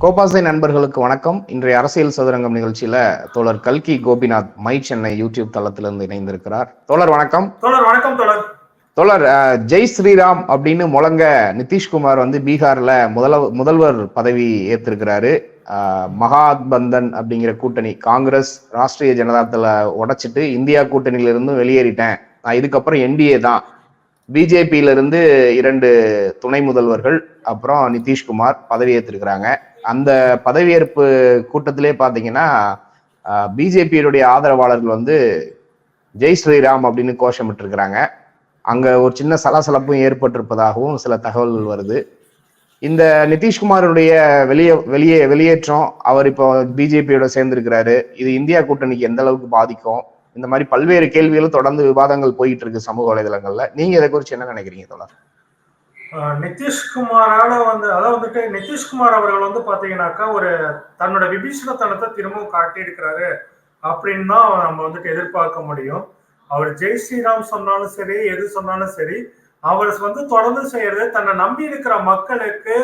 கோபாசை நண்பர்களுக்கு வணக்கம். இன்றைய அரசியல் சதுரங்கம் நிகழ்ச்சியில தோழர் கல்கி கோபிநாத் மை சென்னை யூடியூப் தளத்திலிருந்து இணைந்திருக்கிறார். தோழர் வணக்கம். தோழர் வணக்கம் தோழர். தோழர் ஜெய் ஸ்ரீராம் அப்படின்னு முழங்க நிதிஷ்குமார் வந்து பீகார்ல முதல முதல்வர் பதவி ஏத்திருக்கிறாரு. அஹ், மகாபந்தன் அப்படிங்கிற கூட்டணி காங்கிரஸ் ராஷ்டிரிய ஜனதாதள உடைச்சிட்டு இந்தியா கூட்டணியில இருந்து வெளியேறிட்டேன். நான் இதுக்கப்புறம் என்டிஏ தான். பிஜேபியில இருந்து இரண்டு துணை முதல்வர்கள் அப்புறம் நிதிஷ்குமார் பதவியேற்றிருக்கிறாங்க அந்த பதவியேற்பு கூட்டத்திலே பார்த்தீங்கன்னா பிஜேபியுடைய ஆதரவாளர்கள் வந்து ஜெய் ஸ்ரீராம் அப்படின்னு கோஷமிட்டிருக்கிறாங்க. அங்கே ஒரு சின்ன சலசலப்பும் ஏற்பட்டிருப்பதாகவும் சில தகவல்கள் வருது. இந்த நிதிஷ்குமாருடைய வெளியே வெளியே வெளியேற்றம் அவர் இப்போ பிஜேபியோட சேர்ந்திருக்கிறாரு. இது இந்தியா கூட்டணிக்கு எந்த அளவுக்கு பாதிக்கும்? இந்த மாதிரி பல்வேறு கேள்விகளும் தொடர்ந்து விவாதங்கள் போயிட்டு இருக்கு சமூக வலைதளங்கள்ல. நீங்க இதை குறித்து என்ன நினைக்கிறீங்க தோழர்? நிதிஷ்குமாரால வந்து அதாவது வந்துட்டு நிதிஷ்குமார் அவர்கள் வந்து பாத்தீங்கன்னாக்கா ஒரு தன்னோட விபீஷணத்தனத்தை திரும்பவும் காட்டியிருக்கிறாரு அப்படின்னு தான் நம்ம வந்துட்டு எதிர்பார்க்க முடியும். அவர் ஜெய் ஸ்ரீராம் சொன்னாலும் சரி எது சொன்னாலும் சரி அவர் வந்து தொடர்ந்து செய்யறது தன்னை நம்பி இருக்கிற மக்களுக்கு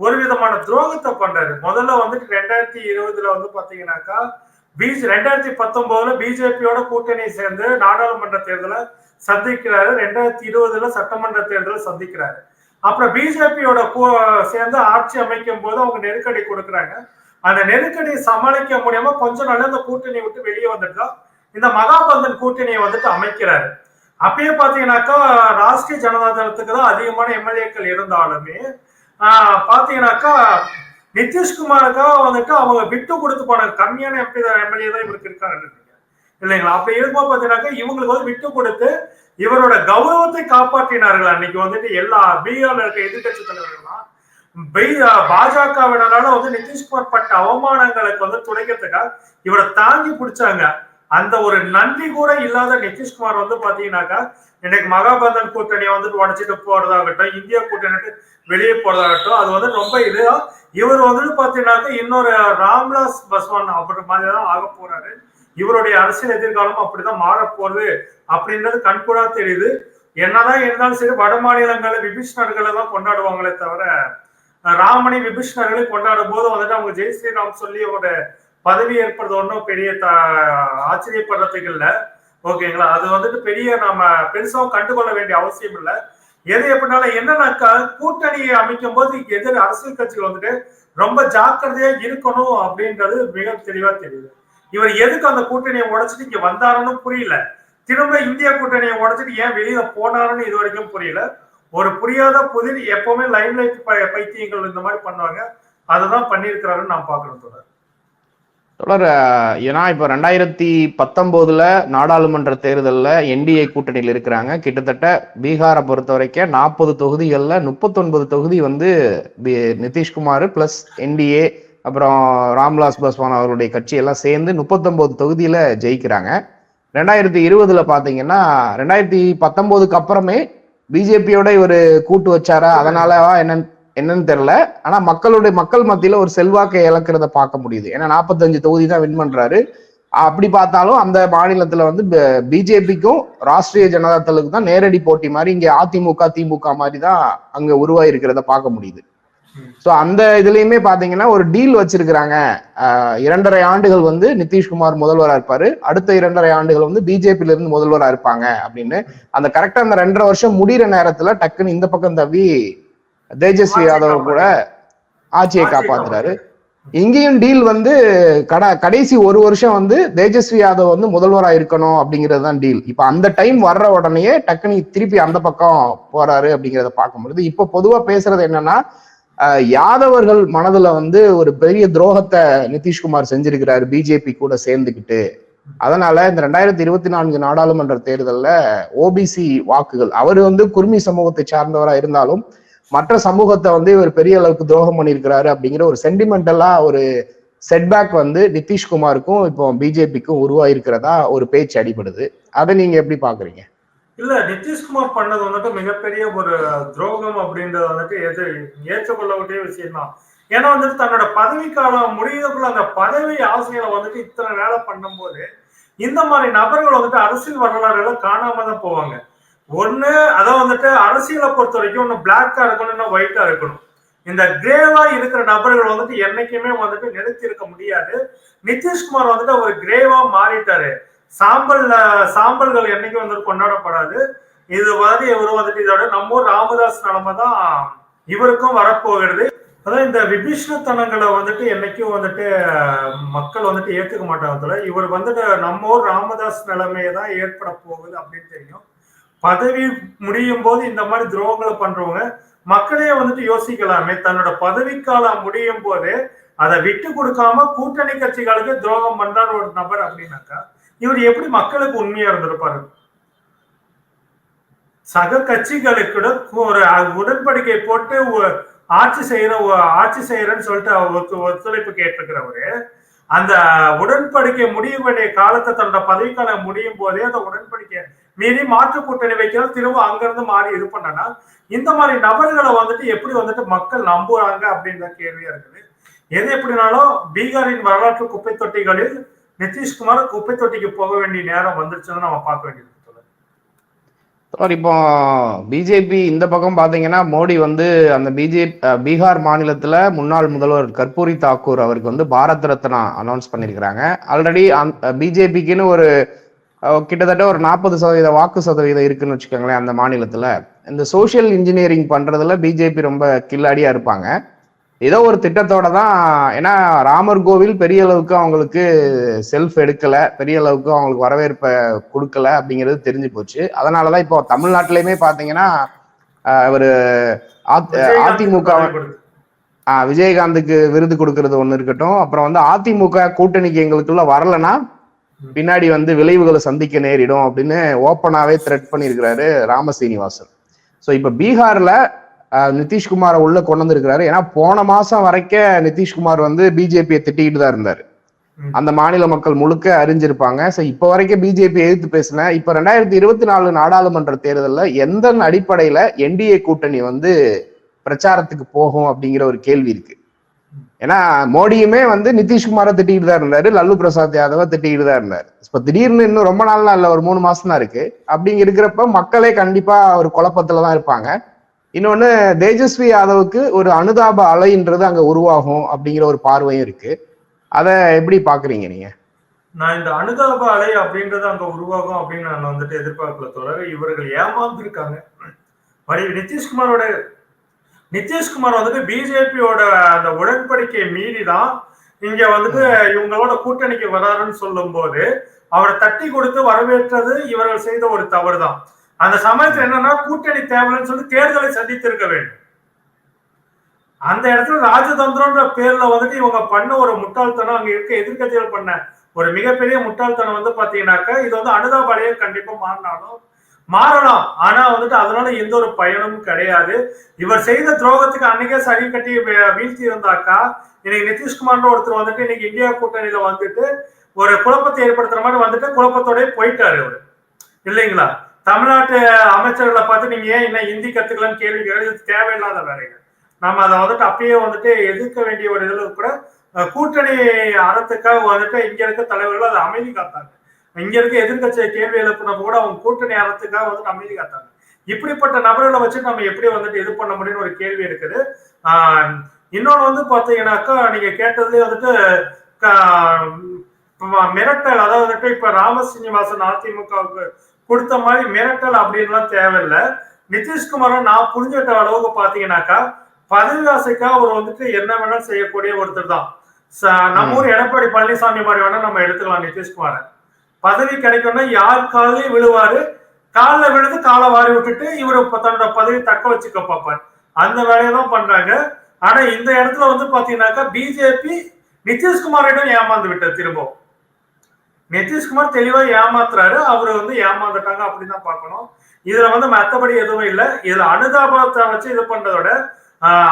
ஒரு விதமான துரோகத்தை பண்றாரு. முதல்ல வந்துட்டு ரெண்டாயிரத்தி இருபதுல வந்து பாத்தீங்கன்னாக்கா பிஜ் ரெண்டாயிரத்தி பத்தொன்பதுல பிஜேபியோட கூட்டணி சேர்ந்து நாடாளுமன்ற தேர்தலை சந்திக்கிறாரு. ரெண்டாயிரத்தி இருபதுல சட்டமன்ற தேர்தலை சந்திக்கிறாரு. அப்புறம் பிஜேபியோட சேர்ந்து ஆட்சி அமைக்கும் போது அவங்க நெருக்கடி கொடுக்குறாங்க. அந்த நெருக்கடியை சமாளிக்க முடியாம கொஞ்ச நாள் அந்த கூட்டணியை விட்டு வெளியே வந்துட்டா இந்த மகாபந்தன் கூட்டணியை வந்துட்டு அமைக்கிறாரு. அப்பயே பாத்தீங்கன்னாக்கா ராஷ்டிரிய ஜனதா தளத்துக்கு தான் அதிகமான எம்எல்ஏக்கள் இருந்தாலுமே ஆஹ் பாத்தீங்கன்னாக்கா நிதிஷ்குமாருக்காக வந்துட்டு அவங்க விட்டு கொடுத்து போன கம்மியான எம்பி எம்எல்ஏ தான் இவருக்கு இருக்காங்க இல்லைங்களா? அப்படி இருக்கும்போது பார்த்தீங்கன்னாக்கா இவங்களுக்கு வந்து விட்டு கொடுத்து இவரோட கௌரவத்தை காப்பாற்றினார்கள் அன்னைக்கு வந்துட்டு எல்லா பீகார்ல இருக்க எதிர்கட்சி தலைவர்கள்லாம். பாஜகவினரால வந்து நிதிஷ்குமார் பட்ட அவமானங்களுக்கு வந்து துடைக்கிறதுக்காக இவரை தாங்கி பிடிச்சாங்க. அந்த ஒரு நன்றி கூட இல்லாத நிதிஷ்குமார் வந்து பாத்தீங்கன்னாக்கா இன்னைக்கு மகாபந்தன் கூட்டணியை வந்துட்டு உடச்சிட்டு போறதாகட்டும் இந்தியா கூட்டணி வெளியே போறதாகட்டும் அது வந்து ரொம்ப இது. இவர் வந்துட்டு பாத்தீங்கன்னாக்கா இன்னொரு ராம்லாஸ் பஸ்வான் அப்படி மாதிரி தான் ஆக போறாரு. இவருடைய அரசியல் எதிர்காலம் அப்படிதான் மாறப்போகுது அப்படின்றது கண்கூடா தெரியுது. என்னதான் இருந்தாலும் சரி வட மாநிலங்களில் விபீஷ்ணர்களை தான் கொண்டாடுவாங்களே தவிர ராமனை விபீஷ்ணர்களை கொண்டாடும் போது வந்துட்டு அவங்க ஜெய் ஸ்ரீராம் சொல்லி ஒரு பதவி ஏற்படுறது ஒன்றும் பெரிய த ஆச்சரியப்படுறதுக்கு இல்லை. ஓகேங்களா? அது வந்துட்டு பெரிய நம்ம பெருசாக கண்டுகொள்ள வேண்டிய அவசியம் இல்லை. எது எப்படினாலும் என்னன்னாக்கா கூட்டணியை அமைக்கும் போது எதிர் அரசியல் கட்சிகள் வந்துட்டு ரொம்ப ஜாக்கிரதையா இருக்கணும் அப்படின்றது மிக தெளிவா தெரியுது. இவர் எதுக்கு அந்த கூட்டணியை உடைச்சிட்டு இங்க வந்தாருன்னு புரியல. திரும்ப இந்திய கூட்டணியை உடைச்சிட்டு ஏன் வெளியில போனாருன்னு இது வரைக்கும் புரியல. ஒரு புரியாத புதிர் எப்பவுமே லைன் லைட் பைத்தியங்கள் இந்த மாதிரி பண்ணுவாங்க. அதுதான் பண்ணியிருக்கிறாருன்னு நான் பாக்குறேன் தொடர் தொடர் ஏன்னா இப்போ ரெண்டாயிரத்தி பத்தொம்போதுல நாடாளுமன்ற தேர்தலில் என்டிஏ கூட்டணியில் இருக்கிறாங்க. கிட்டத்தட்ட பீகாரை பொறுத்த வரைக்கும் நாற்பது தொகுதிகளில் முப்பத்தொன்பது தொகுதி வந்து பி- நிதிஷ்குமார் பிளஸ் என்டிஏ அப்புறம் ராம்விலாஸ் பாஸ்வான் அவர்களுடைய கட்சி எல்லாம் சேர்ந்து முப்பத்தொம்போது தொகுதியில் ஜெயிக்கிறாங்க. ரெண்டாயிரத்தி இருபதுல பார்த்தீங்கன்னா ரெண்டாயிரத்தி பத்தொம்போதுக்கு அப்புறமே பிஜேபியோட இவர் கூட்டு வச்சாரா? அதனாலவா என்னன்னு என்னன்னு தெரியல. ஆனா மக்களுடைய மக்கள் மத்தியில ஒரு செல்வாக்கை இழக்கிறத பார்க்க முடியுது. ஏன்னா நாற்பத்தஞ்சு தொகுதி தான் வின் பண்றாரு. அப்படி பார்த்தாலும் அந்த மாநிலத்துல வந்து பிஜேபிக்கும் ராஷ்டிரிய ஜனதா தளுக்கு தான் நேரடி போட்டி மாதிரி இங்க அதிமுக திமுக மாதிரி தான் அங்க உருவாயிருக்கிறத பார்க்க முடியுது. ஸோ அந்த இதுலயுமே பாத்தீங்கன்னா ஒரு டீல் வச்சிருக்கிறாங்க. இரண்டரை ஆண்டுகள் வந்து நிதிஷ்குமார் முதல்வரா இருப்பாரு. அடுத்த இரண்டரை ஆண்டுகள் வந்து பிஜேபியில இருந்து முதல்வரா இருப்பாங்க அப்படின்னு. அந்த கரெக்டா அந்த ரெண்டரை வருஷம் முடிகிற நேரத்துல டக்குன்னு இந்த பக்கம் தவி தேஜஸ்வி யாதவ் கூட ஆட்சியை காப்பாத்துறாரு. இங்கேயும் டீல் வந்து கட கடைசி ஒரு வருஷம் வந்து தேஜஸ்வி யாதவ் வந்து முதல்வரா இருக்கணும் அப்படிங்கிறது தான் டீல். இப்ப அந்த டைம் வர்ற உடனேயே டக்குனு திருப்பி அந்த பக்கம் போறாரு அப்படிங்கிறத பார்க்க முடியுது இப்ப பொதுவா பேசுறது என்னன்னா யாதவர்கள் மனதுல வந்து ஒரு பெரிய துரோகத்தை நிதிஷ்குமார் செஞ்சிருக்கிறாரு பிஜேபி கூட சேர்ந்துக்கிட்டு அதனால இந்த ரெண்டாயிரத்தி இருபத்தி நான்கு நாடாளுமன்ற தேர்தல்ல ஓபிசி வாக்குகள் அவர் வந்து குர்மி சமூகத்தை சார்ந்தவரா இருந்தாலும் மற்ற சமூகத்தை வந்து இவர் பெரிய அளவுக்கு துரோகம் பண்ணியிருக்கிறாரு அப்படிங்கிற ஒரு சென்டிமெண்டலா ஒரு செட்பேக் வந்து நிதிஷ்குமாருக்கும் இப்போ பிஜேபிக்கும் உருவாயிருக்கிறதா ஒரு பேச்சு அடிபடுது. அதை நீங்க எப்படி பாக்குறீங்க? இல்ல நிதிஷ்குமார் பண்ணது வந்துட்டு மிகப்பெரிய ஒரு துரோகம் அப்படின்றது வந்துட்டு எது ஏற்றுக்கொள்ள வேண்டிய விஷயம் தான் ஏன்னா வந்துட்டு தன்னோட பதவி காலம் அந்த பதவி ஆசைகளை வந்துட்டு இத்தனை வேலை பண்ணும்போது இந்த மாதிரி நபர்கள் வந்துட்டு அரசியல் வரலாறுகளை காணாம தான் போவாங்க. ஒண்ணு அதான் வந்துட்டு அரசியலை பொறுத்த வரைக்கும் ஒண்ணு பிளாக்கா இருக்கணும் ஒயிட்டா இருக்கணும். இந்த கிரேவா இருக்கிற நபர்கள் வந்துட்டு என்னைக்குமே வந்துட்டு நிறுத்தி இருக்க முடியாது. நிதிஷ்குமார் வந்துட்டு அவர் கிரேவா மாறிட்டாரு. சாம்பல் சாம்பல்கள் என்னைக்கும் வந்துட்டு கொண்டாடப்படாது. இது மாதிரி இவரும் வந்துட்டு இதோட நம்ம ஊர் ராமதாஸ் நிலைமை தான் இவருக்கும் வரப்போகிறது. அதான் இந்த விபீஷணத்தனங்களை வந்துட்டு என்னைக்கும் வந்துட்டு மக்கள் வந்துட்டு ஏத்துக்க மாட்டாங்க இவர் வந்துட்டு நம்ம ஊர் ராமதாஸ் நிலைமையை தான் ஏற்பட போகுது அப்படின்னு தெரியும். பதவி முடியும் போது இந்த மாதிரி துரோகங்களை பண்றவங்க மக்களே வந்துட்டு யோசிக்கலாமே. தன்னோட பதவிக்காலம் முடியும் போது அதை விட்டு கொடுக்காம கூட்டணி கட்சிகளுக்கு துரோகம் பண்றாரு ஒரு நபர் அப்படின்னாக்கா இவர் எப்படி மக்களுக்கு உண்மையா இருந்திருப்பாரு? சக கட்சிகளுக்கு ஒரு உடன்படிக்கை போட்டு ஆட்சி செய்யற ஆட்சி செய்யறேன்னு சொல்லிட்டு அவருக்கு ஒத்துழைப்பு கேட்டிருக்கிறவரு அந்த உடன்படிக்கை முடிய வேண்டிய காலத்தை தன்னோட பதவிக்காலம் முடியும் போதே அந்த உடன்படிக்கை மீறி மாற்று கூட்டணி வைக்கிறது. திரும்ப அங்கிருந்து மாறி இது பண்ணனா இந்த மாதிரி நபர்களை வந்துட்டு எப்படி வந்துட்டு மக்கள் நம்புறாங்க அப்படின்ற கேள்வியா இருக்குது. எது எப்படினாலும் பீகாரின் வரலாற்று குப்பை தொட்டிகளில் நிதிஷ்குமார் குப்பை தொட்டிக்கு போக வேண்டிய நேரம் வந்துருச்சுன்னு நம்ம பார்க்க வேண்டியது சார் இப்போ பிஜேபி இந்த பக்கம் பாத்தீங்கன்னா மோடி வந்து அந்த பிஜேபி பீகார் மாநிலத்துல முன்னாள் முதல்வர் கற்பூரி தாக்கூர் அவருக்கு வந்து பாரத் ரத்னா அனௌன்ஸ் பண்ணிருக்கிறாங்க. ஆல்ரெடி பிஜேபிக்குன்னு ஒரு கிட்டத்தட்ட ஒரு நாற்பது சதவீத வாக்கு சதவீதம் இருக்குன்னு வச்சுக்கோங்களேன் அந்த மாநிலத்துல. இந்த சோசியல் இன்ஜினியரிங் பண்றதுல பிஜேபி ரொம்ப கில்லாடியா இருப்பாங்க. ஏதோ ஒரு திட்டத்தோட தான் ஏன்னா ராமர் கோவில் பெரிய அளவுக்கு அவங்களுக்கு செல்ஃப் எடுக்கல பெரிய அளவுக்கு அவங்களுக்கு வரவேற்பை கொடுக்கல அப்படிங்கிறது தெரிஞ்சு போச்சு. அதனாலதான் இப்போ தமிழ்நாட்டிலயுமே பாத்தீங்கன்னா இவர் அதிமுக விஜயகாந்துக்கு விருது கொடுக்கறது ஒண்ணு இருக்கட்டும். அப்புறம் வந்து அதிமுக கூட்டணிக்கு எங்களுக்குள்ள வரலன்னா பின்னாடி வந்து விளைவுகளை சந்திக்க நேரிடும் அப்படின்னு ஓப்பனாவே த்ரெட் பண்ணியிருக்கிறாரு ராமசீனிவாசன் ஸோ இப்ப பீகார்ல நிதிஷ்குமாரை உள்ள கொண்டு வந்திருக்கிறாரு. ஏன்னா போன மாசம் வரைக்கும் நிதிஷ்குமார் வந்து பிஜேபியை திட்டிக்கிட்டு தான் இருந்தாரு. அந்த மாநில மக்கள் முழுக்க அறிஞ்சிருப்பாங்க. ஸோ இப்போ வரைக்கும் பிஜேபி எதிர்த்து பேசின. இப்போ ரெண்டாயிரத்தி இருபத்தி நாலு நாடாளுமன்ற தேர்தலில் எந்த அடிப்படையில என்டிஏ கூட்டணி வந்து பிரச்சாரத்துக்கு போகும் அப்படிங்கிற ஒரு கேள்வி இருக்கு. ஏன்னா மோடியுமே வந்து நிதிஷ்குமாரை திட்டிக்கிட்டு தான் இருந்தாரு லல்லு பிரசாத் யாதவ திட்டிக்கிட்டு தான் இருந்தாரு. இப்ப திடீர்னு இன்னும் ரொம்ப நாள்லாம் இல்ல ஒரு மூணு மாசம் தான் இருக்கு. அப்படிங்க இருக்கிறப்ப மக்களே கண்டிப்பா ஒரு குழப்பத்துல தான் இருப்பாங்க. இன்னொன்னு தேஜஸ்வி யாதவுக்கு ஒரு அனுதாப அலைன்றது அங்க உருவாகும் அப்படிங்கிற ஒரு பார்வையும் இருக்கு. அத எப்படி பாக்குறீங்க நீங்க? நான் இந்த அனுதாப அலை அப்படின்றது அங்க உருவாகும் அப்படின்னு நான் வந்துட்டு எதிர்பார்க்கல தொடர இவர்கள் ஏமாந்துருக்காங்க. நிதிஷ்குமாரோட நிதிஷ்குமார் வந்துட்டு பிஜேபியோட அந்த உடன்படிக்கையை மீறி தான் இங்க வந்துட்டு இவங்களோட கூட்டணிக்கு வராருன்னு சொல்லும் போது அவரை தட்டி கொடுத்து வரவேற்றது இவர்கள் செய்த ஒரு தவறு தான் அந்த சமயத்துல என்னன்னா கூட்டணி தேவைன்னு சொல்லி தேர்தலை சந்தித்திருக்க வேண்டும். அந்த இடத்துல ராஜதந்திரம்ன்ற பேர்ல வந்துட்டு இவங்க பண்ண ஒரு முட்டாள்தனம் அங்க இருக்க எதிர்கட்சிகள் பண்ண ஒரு மிகப்பெரிய முட்டாள்தனம் வந்து பாத்தீங்கன்னாக்கா இது வந்து அனுதாபாலையே கண்டிப்பா மாறினாலும் மாறலாம் ஆனா வந்துட்டு அதனால எந்த ஒரு பயனும் கிடையாது. இவர் செய்த துரோகத்துக்கு அன்னைக்கே சரி கட்டி வீழ்த்தி இருந்தாக்கா இன்னைக்கு நிதிஷ்குமார்ன்ற ஒருத்தர் வந்துட்டு இன்னைக்கு இந்தியா கூட்டணியில வந்துட்டு ஒரு குழப்பத்தை ஏற்படுத்துற மாதிரி வந்துட்டு குழப்பத்தோடய போயிட்டாரு அவரு இல்லைங்களா? தமிழ்நாட்டு அமைச்சர்களை பார்த்து நீங்க ஏன் என்ன ஹிந்தி கத்துக்கலாம்னு கேள்வி கேள்வி தேவையில்லாத வேலைகள் நம்ம அதை வந்துட்டு அப்பயே வந்துட்டு எதிர்க்க வேண்டிய ஒரு இதில் கூட கூட்டணி அறத்துக்காக வந்துட்டு இங்க இருக்க தலைவர்கள் அதை அமைதி காத்தாங்க. இங்க இருக்க எதிர்கட்சியை கேள்வி எழுப்பின கூட அவங்க கூட்டணி அறத்துக்காக வந்துட்டு அமைதி காத்தாங்க இப்படிப்பட்ட நபர்களை வச்சு நம்ம எப்படி வந்துட்டு இது பண்ண முடியும்னு ஒரு கேள்வி இருக்குது. ஆஹ் இன்னொன்னு வந்து பாத்தீங்கன்னாக்கா நீங்க கேட்டதுலயே வந்துட்டு மிரட்டல் அதாவது வந்துட்டு இப்ப ராமசீனிவாசன் அதிமுகவுக்கு கொடுத்த மாதிரி மிரட்டல் அப்படின்லாம் தேவையில்லை. நிதிஷ்குமாரை நான் புரிஞ்சுட்ட அளவுக்கு பாத்தீங்கன்னாக்கா பதவி ஆசைக்காக அவர் வந்துட்டு என்ன வேணாலும் செய்யக்கூடிய ஒருத்தர் தான். நம்ம ஊர் எடப்பாடி பழனிசாமி மாதிரி வேணா நம்ம எடுத்துக்கலாம் நிதிஷ்குமாரை பதவி கிடைக்கும்னா யார் காலையும் விழுவாரு. காலில் விழுந்து காலை வாரி விட்டுட்டு இவர் தன்னோட பதவி தக்க வச்சுக்க பார்ப்பார். அந்த வேலையை தான் பண்றாங்க. ஆனா இந்த இடத்துல வந்து பாத்தீங்கன்னாக்கா பிஜேபி நிதிஷ்குமாரிடம் ஏமாந்து விட்டார் திரும்பவும். நிதிஷ்குமார் தெளிவா ஏமாத்துறாரு. அவரு வந்து ஏமாந்துட்டாங்க அப்படின்னு தான் பார்க்கணும். இதுல வந்து மத்தபடி எதுவும் இல்லை. இதுல அனுதாபத்தை வச்சு இது பண்றதோட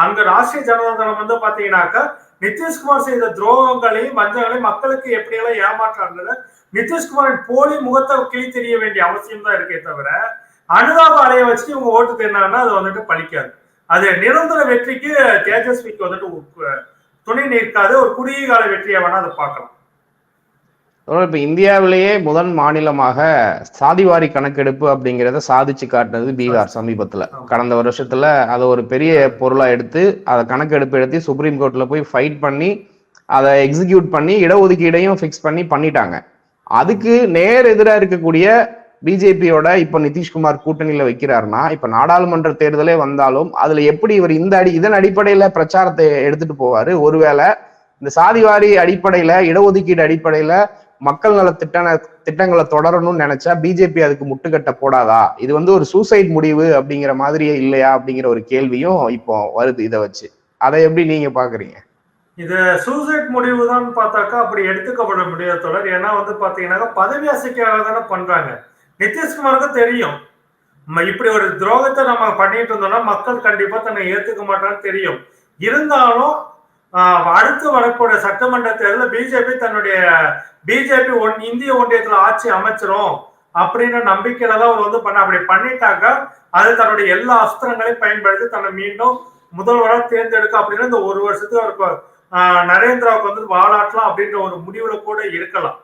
அங்க ராஷ்டிரிய ஜனதா தளம் வந்து பாத்தீங்கன்னாக்கா நிதிஷ்குமார் செய்த துரோகங்களையும் வஞ்சங்களையும் மக்களுக்கு எப்படியெல்லாம் ஏமாற்றாங்க நிதிஷ்குமாரின் போலி முகத்தை கிளி தெரிய வேண்டிய அவசியம் தான் இருக்கே தவிர அனுதாப அலைய வச்சு இவங்க ஓட்டு தேர்னாங்கன்னா அது வந்துட்டு பழிக்காது அது நிரந்தர வெற்றிக்கு தேஜஸ்விக்கு வந்துட்டு துணை நிற்காது. ஒரு குறுகிய கால வெற்றியை வேணா அதை பார்க்கலாம். இப்ப இந்தியாவிலேயே முதல் மாநிலமாக சாதிவாரி கணக்கெடுப்பு அப்படிங்கிறத சாதிச்சு காட்டினது பீகார் சமீபத்துல. கடந்த வருஷத்துல அதை ஒரு பெரிய பொருளா எடுத்து அதை கணக்கெடுப்பு எடுத்து சுப்ரீம் கோர்ட்ல போய் ஃபைட் பண்ணி அதை எக்ஸிக்யூட் பண்ணி இடஒதுக்கீடையும் ஃபிக்ஸ் பண்ணி பண்ணிட்டாங்க. அதுக்கு நேர் எதிராக இருக்கக்கூடிய பிஜேபியோட இப்ப நிதிஷ்குமார் கூட்டணியில வைக்கிறாருன்னா இப்ப நாடாளுமன்ற தேர்தலே வந்தாலும் அதுல எப்படி இவர் இந்த அடி இதன் அடிப்படையில பிரச்சாரத்தை எடுத்துட்டு போவாரு? ஒருவேளை இந்த சாதிவாரி அடிப்படையில இடஒதுக்கீடு அடிப்படையில மக்கள் நல திட்ட திட்டங்களை தொடரணும்னு நினைச்சா பிஜேபி அதுக்கு முட்டுக்கட்ட போடாதா? இது வந்து ஒரு சூசைட் முடிவு அப்படிங்கிற மாதிரியே இல்லையா அப்படிங்கிற ஒரு கேள்வியும் இப்போ வருது இதை வச்சு. அதை எப்படி நீங்க பாக்குறீங்க? இது சூசைட் முடிவு தான் பார்த்தாக்கா அப்படி எடுத்துக்கப்பட முடியாத தொடர் ஏன்னா வந்து பாத்தீங்கன்னாக்கா பதவி அசைக்காக தானே பண்றாங்க. நிதிஷ்குமாருக்கு தெரியும். இப்படி ஒரு துரோகத்தை நம்ம பண்ணிட்டு இருந்தோம்னா மக்கள் கண்டிப்பா தன்னை ஏத்துக்க மாட்டான்னு தெரியும். இருந்தாலும் அடுத்து வரக்கூடிய சட்டமன்ற தேர்தலில் பிஜேபி தன்னுடைய பிஜேபி ஒன் இந்திய ஒன்றியத்துல ஆட்சி அமைச்சிரும் அப்படின்னு நம்பிக்கையில தான் அவர் வந்து பண்ண அப்படி பண்ணிட்டாக்கா அது தன்னுடைய எல்லா அஸ்திரங்களையும் பயன்படுத்தி தன்னை மீண்டும் முதல்வராக தேர்ந்தெடுக்க அப்படின்னு இந்த ஒரு வருஷத்துக்கு அவர் நரேந்திராவுக்கு வந்து வாழாட்டலாம் அப்படின்ற ஒரு முடிவுல கூட இருக்கலாம்.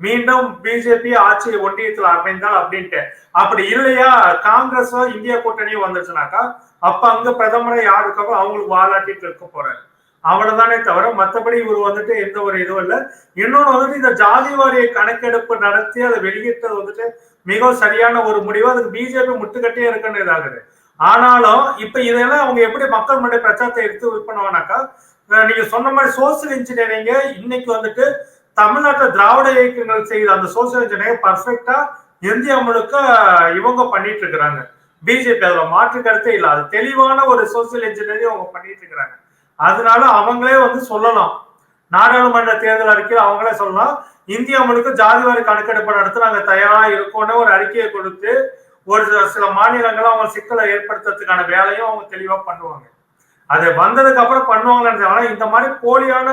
மீண்டும் பிஜேபி ஆட்சி ஒன்றியத்தில் அமைந்தால் அப்படின்ட்டு. அப்படி இல்லையா? காங்கிரஸோ இந்திய கூட்டணியோ வந்துச்சுனாக்கா அப்ப அங்க பிரதமரை யார் அவங்களுக்கு வாழாட்டிட்டு இருக்க போறாரு. அவ்வளவுதானே தவிர மத்தபடி இவர் வந்துட்டு எந்த ஒரு இதுவும் இல்லை. இன்னொன்னு வந்துட்டு இந்த ஜாதி வாரிய கணக்கெடுப்பு நடத்தி அதை வெளியிட்டது வந்துட்டு மிகவும் சரியான ஒரு முடிவு. அதுக்கு பிஜேபி முட்டுக்கட்டே இருக்குன்னு இதாகுது. ஆனாலும் இப்ப இதெல்லாம் அவங்க எப்படி மக்கள் முன்னாடி பிரச்சாரத்தை எடுத்து இது நீங்க சொன்ன மாதிரி சோசியல் இன்ஜினியரிங்க இன்னைக்கு வந்துட்டு தமிழ்நாட்டில் திராவிட இயக்கங்கள் செய்த அந்த சோசியல் இன்ஜினியரிங் பர்ஃபெக்டா இந்தியா முழுக்க இவங்க பண்ணிட்டு இருக்கிறாங்க. பிஜேபி அதுல மாற்று கருத்தே இல்லை. அது தெளிவான ஒரு சோசியல் இன்ஜினியரிங் அவங்க பண்ணிட்டு இருக்கிறாங்க. அதனால அவங்களே வந்து சொல்லலாம். நாடாளுமன்ற தேர்தல் அறிக்கையில் அவங்களே சொல்லலாம். இந்தியா முழுக்க ஜாதிவாரி கணக்கெடுப்பு நடத்த நாங்க தயாரா இருக்கோம்னு ஒரு அறிக்கையை கொடுத்து ஒரு சில- சில மாநிலங்களை அவங்க சிக்கலை ஏற்படுத்துறதுக்கான வேலையும் அவங்க தெளிவா பண்ணுவாங்க. அது வந்ததுக்கு அப்புறம் பண்ணுவாங்கன்னு ஆனா இந்த மாதிரி போலியான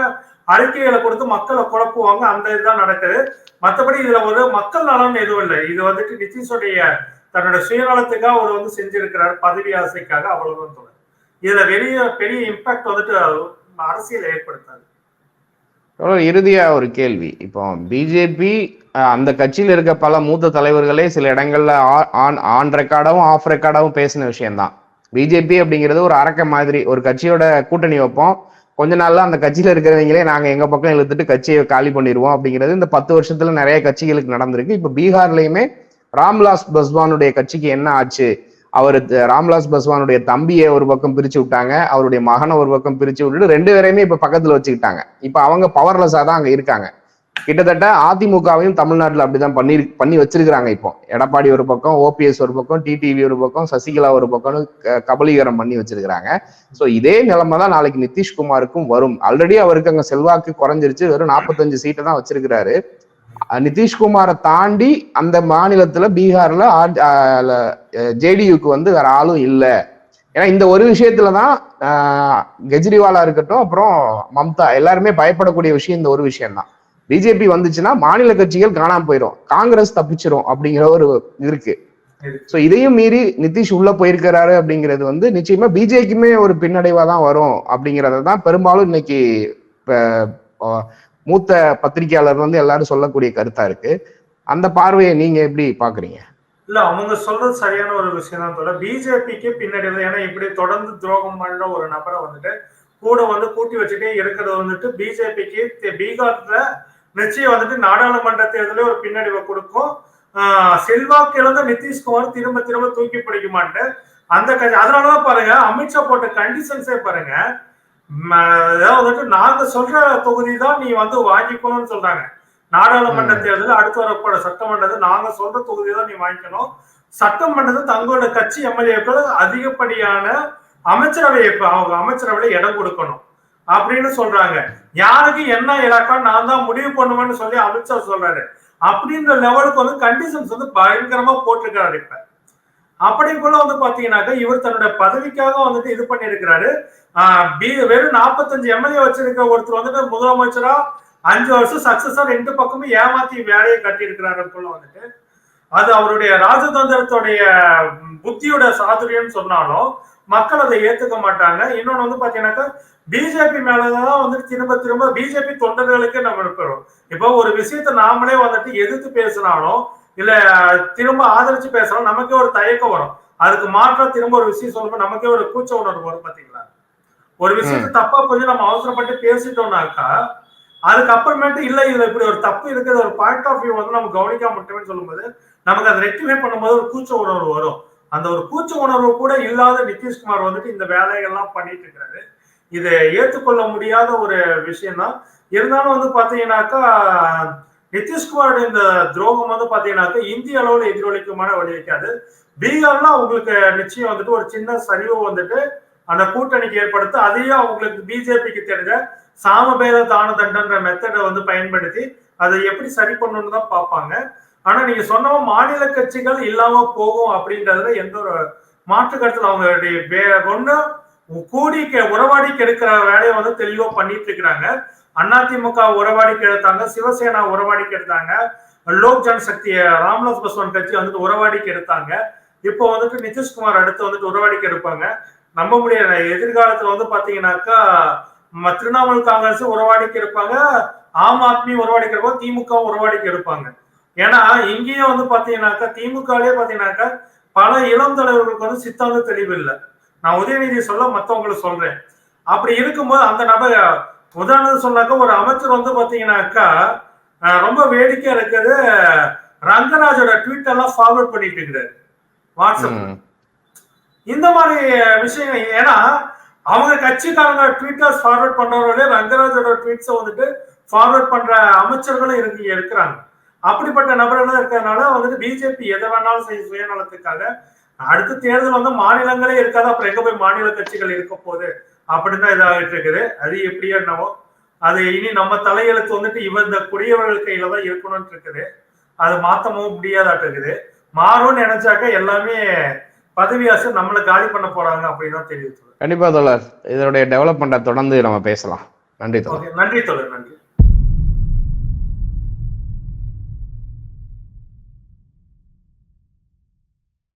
அறிக்கைகளை கொடுத்து மக்களை குழப்புவாங்க. அந்த இதுதான் நடக்குது. மற்றபடி இதுல ஒரு மக்கள் நலன் எதுவும் இல்லை. இது வந்துட்டு நிதிஷுடைய தன்னோட சுயநலத்துக்காக அவர் வந்து செஞ்சிருக்கிறார். பதவி ஆசைக்காக அவ்வளவுதான் தோணும் இதுல வெளிய பெரிய இம்பாக்ட் வந்துட்டு அரசியல் ஏற்படுத்தாது. இறுதியா ஒரு கேள்வி. இப்போ பிஜேபி அந்த கட்சியில் இருக்க பல மூத்த தலைவர்களே சில இடங்கள்ல ஆன் ஆன் ரெக்கார்டாவும் ஆஃப் ரெக்கார்டாவும் பேசின விஷயம்தான். பிஜேபி அப்படிங்கிறது ஒரு அரக்க மாதிரி ஒரு கட்சியோட கூட்டணி வைப்போம். கொஞ்ச நாள்ல அந்த கட்சியில இருக்கிறவங்களே நாங்க எங்க பக்கம் இழுத்துட்டு கட்சியை காலி பண்ணிடுவோம் அப்படிங்கிறது இந்த பத்து வருஷத்துல நிறைய கட்சிகளுக்கு நடந்திருக்கு. இப்ப பீகார்லயுமே ராம்விலாஸ் பஸ்வானுடைய கட்சிக்கு என்ன ஆச்சு? அவர் ராம்விலாஸ் பஸ்வானுடைய தம்பியை ஒரு பக்கம் பிரிச்சு விட்டாங்க அவருடைய மகனை ஒரு பக்கம் பிரிச்சு விட்டுட்டு ரெண்டு பேரையுமே இப்ப பக்கத்துல வச்சுக்கிட்டாங்க. இப்ப அவங்க பவர்லெஸ்ஸா தான் அங்க இருக்காங்க. கிட்டத்தட்ட அதிமுகவையும் தமிழ்நாட்டில் அப்படிதான் பண்ணி பண்ணி வச்சிருக்கிறாங்க இப்போ. எடப்பாடி ஒரு பக்கம் ஓபிஎஸ் ஒரு பக்கம் டிடிவி ஒரு பக்கம் சசிகலா ஒரு பக்கம்னு கபலீகரம் பண்ணி வச்சிருக்கிறாங்க. ஸோ இதே நிலைமை தான் நாளைக்கு நிதிஷ்குமாருக்கும் வரும். ஆல்ரெடி அவருக்கு அங்கே செல்வாக்கு குறைஞ்சிருச்சு. வெறும் நாற்பத்தஞ்சு சீட்டை தான் வச்சிருக்கிறாரு. நிதிஷ்குமாரை தாண்டி அந்த மாநிலத்துல பீகார்ல ஜேடியுக்கு வந்து வேற ஆளும் இல்லை. ஏன்னா இந்த ஒரு விஷயத்துலதான் தான் கெஜ்ரிவாலா இருக்கட்டும் அப்புறம் மம்தா எல்லாருமே பயப்படக்கூடிய விஷயம் இந்த ஒரு விஷயம் தான் பிஜேபி வந்துச்சுன்னா மாநில கட்சிகள் காணாம போயிடும் காங்கிரஸ் தப்பிச்சிரும் அப்படிங்கிற ஒரு இருக்கு. சோ இதையும் மீறி நிதிஷ் உள்ள போயிருக்கிறாரு அப்படிங்கிறது வந்து நிச்சயமா பிஜேக்குமே ஒரு பின்னடைவா தான் வரும் அப்படிங்கறத தான் பெரும்பாலும் இன்னைக்கு மூத்த பத்திரிகையாளர் வந்து எல்லாரும் சொல்லக்கூடிய கருத்தா இருக்கு. அந்த பார்வையை நீங்க எப்படி பாக்குறீங்க? இல்ல அவங்க சொல்றது சரியான ஒரு விஷயம் தான் தோல பிஜேபிக்கு பின்னாடி வந்து ஏன்னா இப்படி தொடர்ந்து துரோகம் பண்ற ஒரு நபரை வந்துட்டு கூட வந்து கூட்டி வச்சுட்டே இருக்கிறது வந்துட்டு பிஜேபிக்கு பீகார்ல நிச்சயம் வந்துட்டு நாடாளுமன்ற தேர்தலே ஒரு பின்னடைவை கொடுக்கும். செல்வாக்கு இழந்த நிதிஷ்குமார் திரும்ப திரும்ப தூக்கி பிடிக்க மாட்டேன் அந்த கட்சி அதனாலதான் பாருங்க அமித்ஷா போட்ட கண்டிஷன்ஸே பாருங்க. வந்துட்டு நாங்க சொல்ற தொகுதி தான் நீ வந்து வாங்கிக்கணும்னு சொல்றாங்க. நாடாளுமன்ற. தேர்தல் அடுத்து வரப்போற சட்டமன்றத்தை நாங்க சொல்ற தொகுதி தான் நீ வாங்கிக்கணும். சட்டமன்றத்தை தங்களோட கட்சி எம்எல்ஏக்கள் அதிகப்படியான அமைச்சரவை அவங்க அமைச்சரவையில இடம் கொடுக்கணும். அப்படின்னு சொல்றாங்க. யாருக்கு என்ன இலக்கம் நான் தான் முடிவு பண்ணுவேன்னு சொல்லி அமித்ஷா சொல்றாரு. அப்படின்ற லெவலுக்கு வந்து கண்டிஷன்ஸ் வந்து பயங்கரமா போட்டிருக்காரு இப்ப. அப்படிக்குள்ள வந்து பாத்தீங்கன்னாக்கா இவர் தன்னோட பதவிக்காக வந்துட்டு இது பண்ணியிருக்கிறாரு. ஆஹ் பி- வெறும் நாற்பத்தஞ்சு எம்எல்ஏ வச்சிருக்க ஒருத்தர் வந்துட்டு முதலமைச்சரா அஞ்சு வருஷம் சக்சஸா ரெண்டு பக்கமும் ஏமாத்தி வேலையை கட்டி இருக்கிறாருக்குள்ள வந்துட்டு. அது அவருடைய ராஜதந்திரத்துடைய புத்தியோட சாதுரியம்னு சொன்னாலும் மக்கள் அதை ஏத்துக்க மாட்டாங்க. இன்னொன்னு வந்து பாத்தீங்கன்னாக்கா பிஜேபி மேலதான் வந்துட்டு திரும்ப திரும்ப பிஜேபி தொண்டர்களுக்கு நம்ம இருக்கிறோம் இப்போ ஒரு விஷயத்த நாமளே வந்துட்டு எதிர்த்து பேசினாலும் இல்ல திரும்ப ஆதரிச்சு பேசணும் நமக்கே ஒரு தயக்கம் வரும். அதுக்கு மாற்றா திரும்ப ஒரு விஷயம் சொல்லும்போது நமக்கே ஒரு கூச்ச உணர்வு வரும் பாத்தீங்களா? ஒரு விஷயத்த தப்பா கொஞ்சம் நம்ம அவசரப்பட்டு பேசிட்டோம்னாக்கா அதுக்கப்புறமேட்டு இல்ல இதுல இப்படி ஒரு தப்பு இருக்குது ஒரு பாயிண்ட் ஆஃப் வியூ வந்து நம்ம கவனிக்காம மட்டுமே சொல்லும்போது நமக்கு அதை ரெக்டிஃபை பண்ணும்போது ஒரு கூச்ச உணர்வு வரும். அந்த ஒரு கூச்ச உணர்வு கூட இல்லாத நிதிஷ்குமார் வந்துட்டு இந்த வேலைகள்லாம் பண்ணிட்டு இருக்காரு. இதை ஏற்றுக்கொள்ள முடியாத ஒரு விஷயம் தான் இருந்தாலும் வந்து பாத்தீங்கன்னாக்கா நிதிஷ்குமாரோட இந்த துரோகம் வந்து பாத்தீங்கன்னாக்கா இந்திய அளவுல எதிரொலிக்குமான வழிவைக்காது பீகார்ல அவங்களுக்கு நிச்சயம் வந்துட்டு ஒரு சின்ன சரிவு வந்துட்டு அந்த கூட்டணிக்கு ஏற்படுத்த அதையும் அவங்களுக்கு பிஜேபிக்கு தெரிஞ்ச சாமபேத தான தண்டன்ற மெத்தடை வந்து பயன்படுத்தி அதை எப்படி சரி பண்ணணும்னு தான் பார்ப்பாங்க. ஆனா நீங்க சொன்ன மாநில கட்சிகள் இல்லாம போகும் அப்படின்றதுல எந்த ஒரு மாற்று கருத்துல அவங்களுடைய ஒண்ணு கூடி உறவாடி கெடுக்கிற வேலையை வந்து தெளிவா பண்ணிட்டு இருக்கிறாங்க. அதிமுக உறவாடி கெடுத்தாங்க சிவசேனா உறவாடி கெடுத்தாங்க லோக் ஜனசக்தி ராம்நாத் பாஸ்வான் கட்சி வந்துட்டு உறவாடிக்கு எடுத்தாங்க. இப்போ வந்துட்டு நிதிஷ்குமார் அடுத்து வந்துட்டு உறவாடிக்கு எடுப்பாங்க. நம்ப முடியாத எதிர்காலத்துல வந்து பாத்தீங்கன்னாக்கா திரிணாமுல் காங்கிரஸ் உறவாடிக்கு எடுப்பாங்க ஆம் ஆத்மி உறவாடிக்கு எடுப்பாங்க திமுக உறவாடிக்கு எடுப்பாங்க. ஏன்னா இங்கேயும் வந்து பாத்தீங்கன்னாக்கா திமுகலயே பாத்தீங்கன்னாக்கா பல இளம் தலைவர்களுக்கு வந்து சித்தாந்த தெளிவு இல்லை நான் உதயநிதி சொல்ல மத்தவங்களுக்கு சொல்றேன். அப்படி இருக்கும்போது அந்த நபர் உதாரணத்துக்கு சொன்னாக்கா ஒரு அமைச்சர் வந்து பாத்தீங்கன்னாக்கா ரொம்ப வேடிக்கையா இருக்குது ரங்கராஜோட ட்வீட் எல்லாம் ஃபார்வர்ட் பண்ணிட்டு இருக்கிறாரு. வாட்ஸ்அப். இந்த மாதிரி விஷயங்கள் ஏன்னா அவங்க கட்சிக்காரங்க ட்வீட்டர்ஸ் ஃபார்வர்ட் பண்றவங்களே ரங்கராஜோட ட்வீட்ஸை வந்துட்டு ஃபார்வர்ட் பண்ற அமைச்சர்களும் இருக்கு இருக்கிறாங்க. அப்படிப்பட்ட நபர்களும் இருக்கிறதுனால வந்துட்டு பிஜேபி எதை வேணாலும் செய்ய சுயநலத்துக்காக அடுத்த தேர்தல் வந்து மாநிலங்களே இருக்காது. அப்புறம் எங்க போய் மாநில கட்சிகள் இருக்க போகுது? அப்படின்னு தான் இதாகிட்டு இருக்குது. அது எப்படியோ என்னவோ. அது இனி நம்ம தலையெழுத்து வந்துட்டு இவ இந்த குடியவர்கள் கையில தான் இருக்கணும்னு இருக்குது. அது மாத்தவும் முடியாதாட்டு இருக்குது. மாறும்னு நினைச்சாக்க எல்லாமே பதவி ஆசை நம்மளை காலி பண்ண போறாங்க அப்படின்னு தான் தெரியுது. கண்டிப்பா தோழர். இதனுடைய டெவலப்மெண்ட்டை தொடர்ந்து நம்ம பேசலாம். நன்றி தோழர். நன்றி தோழர். நன்றி.